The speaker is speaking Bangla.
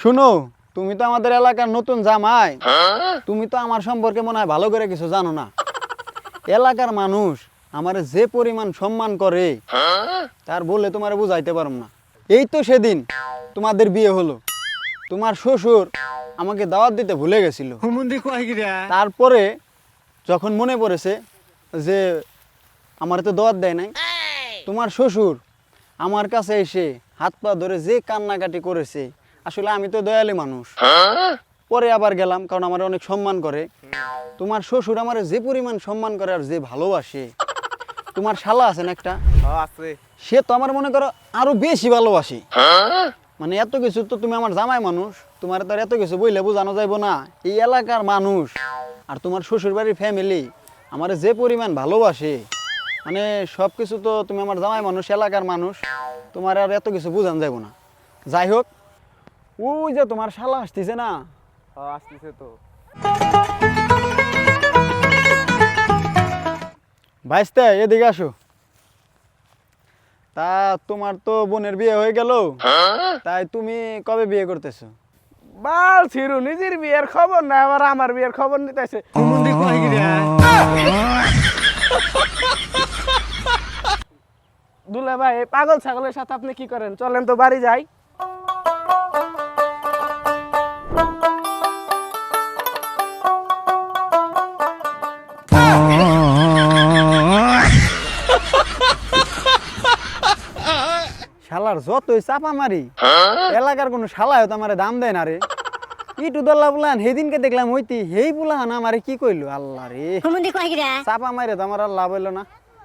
শুনো তুমি তো আমাদের এলাকার নতুন জামাই। তুমি তো আমার সম্পর্কে মনে হয় ভালো করে কিছু জানো না। এলাকার মানুষ আমার যে পরিমাণ সম্মান করে তার বলে তোমার বুঝাইতে পারম না। এই তো সেদিন তোমাদের বিয়ে হলো। তোমার শ্বশুর আমাকে দাওয়াত দিতে ভুলে গেছিল। তারপরে যখন মনে পড়েছে যে আমার তো দাওয়াত দেয় নাই তোমার শ্বশুর আমার কাছে এসে হাত পা ধরে যে কান্নাকাটি করেছে আসলে আমি তো দয়ালি মানুষ। পরে আবার গেলাম কারণ আমার অনেক সম্মান করে। তোমার শ্বশুর আমার যে পরিমাণ সম্মান করে আর যে ভালোবাসে তোমার শালা আছেন একটা? আছে। সে তো আমার মনে করো আরও বেশি ভালোবাসে। মানে এত কিছু তো তুমি আমার জামাই মানুষ তোমার তো আর এত কিছু বইলে বোঝানো যাইব না। এই এলাকার মানুষ আর তোমার শ্বশুর বাড়ির ফ্যামিলি আমার যে পরিমাণ ভালোবাসে মানে সব কিছু তো তুমি আমার জামাই মানুষ এলাকার মানুষ তোমার আর এত কিছু বোঝানো যাইব না। যাই হোক ওই যে তোমার শালা আসতেছে না? আসতেছে তো। ভাইস্তে এদিকে আসো। তা তোমার তো বোনের বিয়ে হয়ে গেল। তাই তুমি কবে বিয়ে করতেছো? বাল ছিরু নিজের বিয়ের খবর না আবার আমার বিয়ের খবর নিতেছে। দুলে ভাই পাগল ছাগলের সাথে আপনি কি করেন? চলেন তো বাড়ি যাই। শালার যতই চাপা মারি এলাকার কোনো শালা হয়তো আমার দাম দেয় না রে। ইটু দল্লা বুলান সেদিনকে দেখলাম হইতি হেই বুলান আমারে কি কইলো? আল্লাহ রে। চাপা মারে তো আমার আর লাভ হইল না।